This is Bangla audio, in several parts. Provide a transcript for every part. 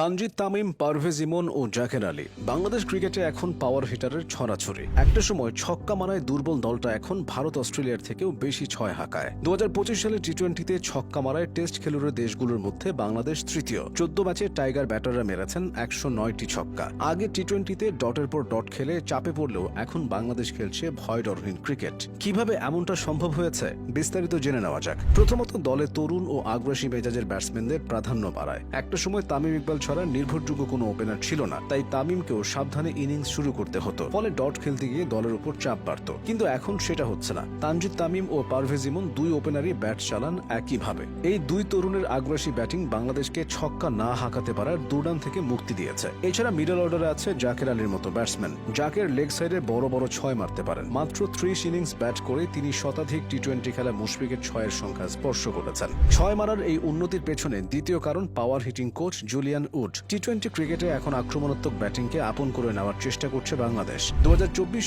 তানজিদ তামিম, পারভেজ ইমন ও জাকের আলী। বাংলাদেশ ক্রিকেটে এখন পাওয়ার হিটারের ছড়াছড়ি। একটা সময় ছক্কা মারায় দুর্বল দলটা এখন ভারত অস্ট্রেলিয়ার থেকেও বেশি ছয় হাঁকায়। দু সালে টি টোয়েন্টিতে ছক্কা মারায় টেস্ট খেলুড়ে দেশগুলোর মধ্যে বাংলাদেশ তৃতীয়। চোদ্দ ম্যাচে টাইগার ব্যাটাররা মেরেছেন একশো নয়টি ছক্কা। আগে টি টোয়েন্টিতে ডটের পর ডট খেলে চাপে পড়লেও এখন বাংলাদেশ খেলছে ভয় ডরহীন ক্রিকেট। কীভাবে এমনটা সম্ভব হয়েছে? বিস্তারিত জেনে নেওয়া যাক। প্রথমত দলে তরুণ ও আগ্রাসী মেজাজের ব্যাটসম্যানদের প্রাধান্য বাড়ায়। একটা সময় তামিম ইকবাল ছাড়া নির্ভরযোগ্য কোনো ওপেনার ছিল না, তাই তামিমকেও সাবধানে ইনিংস শুরু করতে হতো। ফলে ডট খেলতে গিয়ে দলের উপর চাপ বাড়ত। কিন্তু এখন সেটা হচ্ছে না। তানজিদ তামিম ও পারভেজ ইমন দুই ওপেনারই ব্যাট চালান একইভাবে। এই দুই তরুণের আগ্রাসী ব্যাটিং বাংলাদেশকে ছক্কা না হাঁকাতে পারার দুর্দান থেকে মুক্তি দিয়েছে। এছাড়া মিডল অর্ডারে আছে জাকের আলীর মতো ব্যাটসম্যান জাকের লেগ সাইডে বড় বড় ছয় মারতে পারেন। মাত্র ত্রিশ ইনিংস ব্যাট করে তিনি শতাধিক টি টোয়েন্টি খেলা মুশফিকের ছয়ের সংখ্যা স্পর্শ করেছেন। ছয় মারার এই উন্নতির পেছনে দ্বিতীয় কারণ power hitting coach Julian Wood T twenty ক্রিকেটে এখন আক্রমণাত্মক ব্যাটিংকে আপন করে নেওয়ার চেষ্টা করছে বাংলাদেশ। দু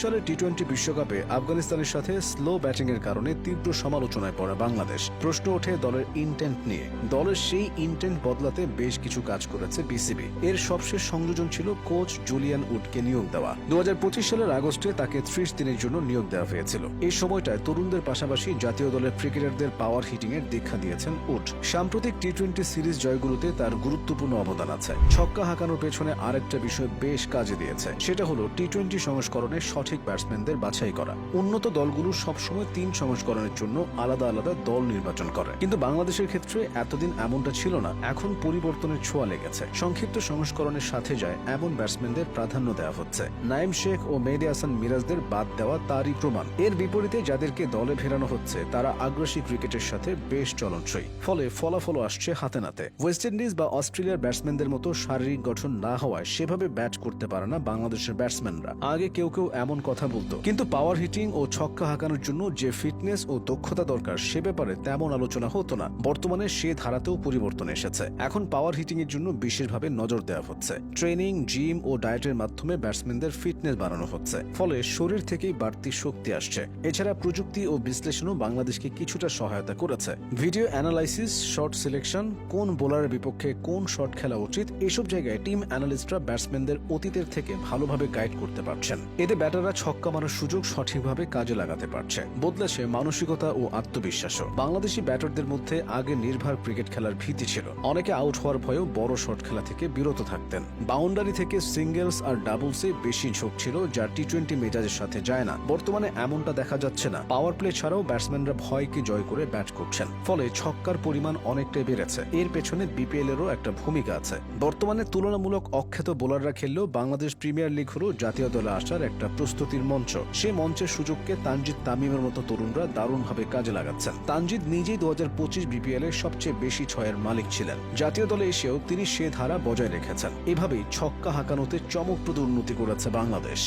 সালের টি টোয়েন্টি বিশ্বকাপে আফগানিস্তানের সাথে স্লো ব্যাটিং এর কারণে তীব্র সমালোচনায় পড়ে বাংলাদেশ। প্রশ্ন ওঠে দলের ইন্টেন্ট নিয়ে। দলের সেই ইন্টেন্ট বদলাতে বেশ কিছু কাজ করেছে বিসিবি এর সবশেষ সংযোজন ছিল কোচ জুলিয়ান উডকে নিয়োগ দেওয়া। দু হাজার পঁচিশ সালের আগস্টে তাকে ত্রিশ দিনের জন্য নিয়োগ দেওয়া হয়েছিল। এই সময়টায় তরুণদের পাশাপাশি জাতীয় দলের ক্রিকেটারদের পাওয়ার হিটিং এর দীক্ষা দিয়েছেন উড। সাম্প্রতিক টি টোয়েন্টি সিরিজ জয়গুলোতে তার গুরুত্বপূর্ণ অবদান আছে ছক্কা হাঁকানোর পেছনে আরেকটা বিষয় বেশ কাজে দিয়েছে। সেটা হলো টি টোয়েন্টি সংস্করণে সঠিক ব্যাটসম্যানদের বাছাই করা। উন্নত দলগুলো সবসময় তিন সংস্করণের জন্য আলাদা আলাদা দল নির্বাচন করে। কিন্তু বাংলাদেশের ক্ষেত্রে এতদিন এমনটা ছিল না। এখন পরিবর্তনের ছোঁয়া লেগেছে। সংক্ষিপ্ত সংস্করণের সাথে যায় এমন ব্যাটসম্যানদের প্রাধান্য দেওয়া হচ্ছে। নাইম শেখ ও মেহেদি হাসান মিরাজদের বাদ দেওয়া তারই প্রমাণ। এর বিপরীতে যাদেরকে দলে ফেরানো হচ্ছে, তারা আগ্রাসী ক্রিকেটের সাথে বেশ চলনসই। ফলে ফলাফলও আসছে হাতে নাতে। ওয়েস্ট ইন্ডিজ বা অস্ট্রেলিয়ার ব্যাটসম্যানদের মতো শারীরিক গঠন না হওয়ায় সেভাবে ব্যাট করতে পারে না বাংলাদেশের ব্যাটসম্যানরা। আগে কেউ কেউ এমন কথা বলতো। কিন্তু পাওয়ার হিটিং ও ছক্কা হাঁকানোর জন্য যে ফিটনেস ও দক্ষতা দরকার, সে ব্যাপারে তেমন আলোচনা হতো না। বর্তমানে সে ধারাতেও পরিবর্তন এসেছে। এখন পাওয়ার হিটিং এর জন্য বিশেষভাবে নজর দেওয়া হচ্ছে। ট্রেনিং জিম ও ডায়েটের মাধ্যমে ব্যাটসম্যানদের ফিটনেস বাড়ানো হচ্ছে। ফলে শরীর থেকেই বাড়তি শক্তি আসছে। এছাড়া প্রযুক্তি ও বিশ্লেষণও বাংলাদেশকে কিছুটা সহায়তা করেছে। ভিডিও অ্যানালাইসিস শট সিলেকশন কোন বোলারের বিপক্ষে কোন শট খেলা উচিত এসব জায়গায় টিম অ্যানালিস্টরা ব্যাটসম্যানদের অতীতের থেকে ভালোভাবে গাইড করতে পারছেন। এতে ব্যাটাররা ছক্কা মারার সুযোগ সঠিকভাবে কাজে লাগাতে পারছে। বদলেছে মানসিকতা ও আত্মবিশ্বাসও। বাংলাদেশি ব্যাটারদের মধ্যে আগে নির্ভর ক্রিকেট খেলার ভীতি ছিল। অনেকে আউট হওয়ার ভয়েও বড় শট খেলা থেকে বিরত থাকতেন। বাউন্ডারি থেকে সিঙ্গেলস আর ডাবলসে বেশি ঝোঁক ছিল, যা টি টোয়েন্টি মেজাজের সাথে যায় না। বর্তমানে এমনটা দেখা যাচ্ছে না। পাওয়ার প্লে ছাড়াও ব্যাটসম্যানরা ভয়কে জয় করে ব্যাট করছেন। ফলে ছক্কার পরিমাণ অনেকটাই বেড়েছে। এর পেছনে বিপিএল এরও একটা ভূমিকা আছে। বর্তমানে তুলনামূলক অখ্যাত বোলাররা খেললেও বাংলাদেশ প্রিমিয়ার লিগ হলো জাতীয় দলে আসার একটা প্রস্তুতির মঞ্চ। সে মঞ্চের সুযোগকে তানজিদ তামিমের মতো তরুণরা দারুণভাবে কাজে লাগাচ্ছেন। তানজিদ নিজেই দু হাজার পঁচিশ বিপিএল এর সবচেয়ে বেশি ছয়ের মালিক ছিলেন। জাতীয় দলে এসেও তিনি সে ধারা বজায় রেখেছেন। এভাবেই ছক্কা হাঁকানোতে চমকপ্রদ উন্নতি করেছে বাংলাদেশ।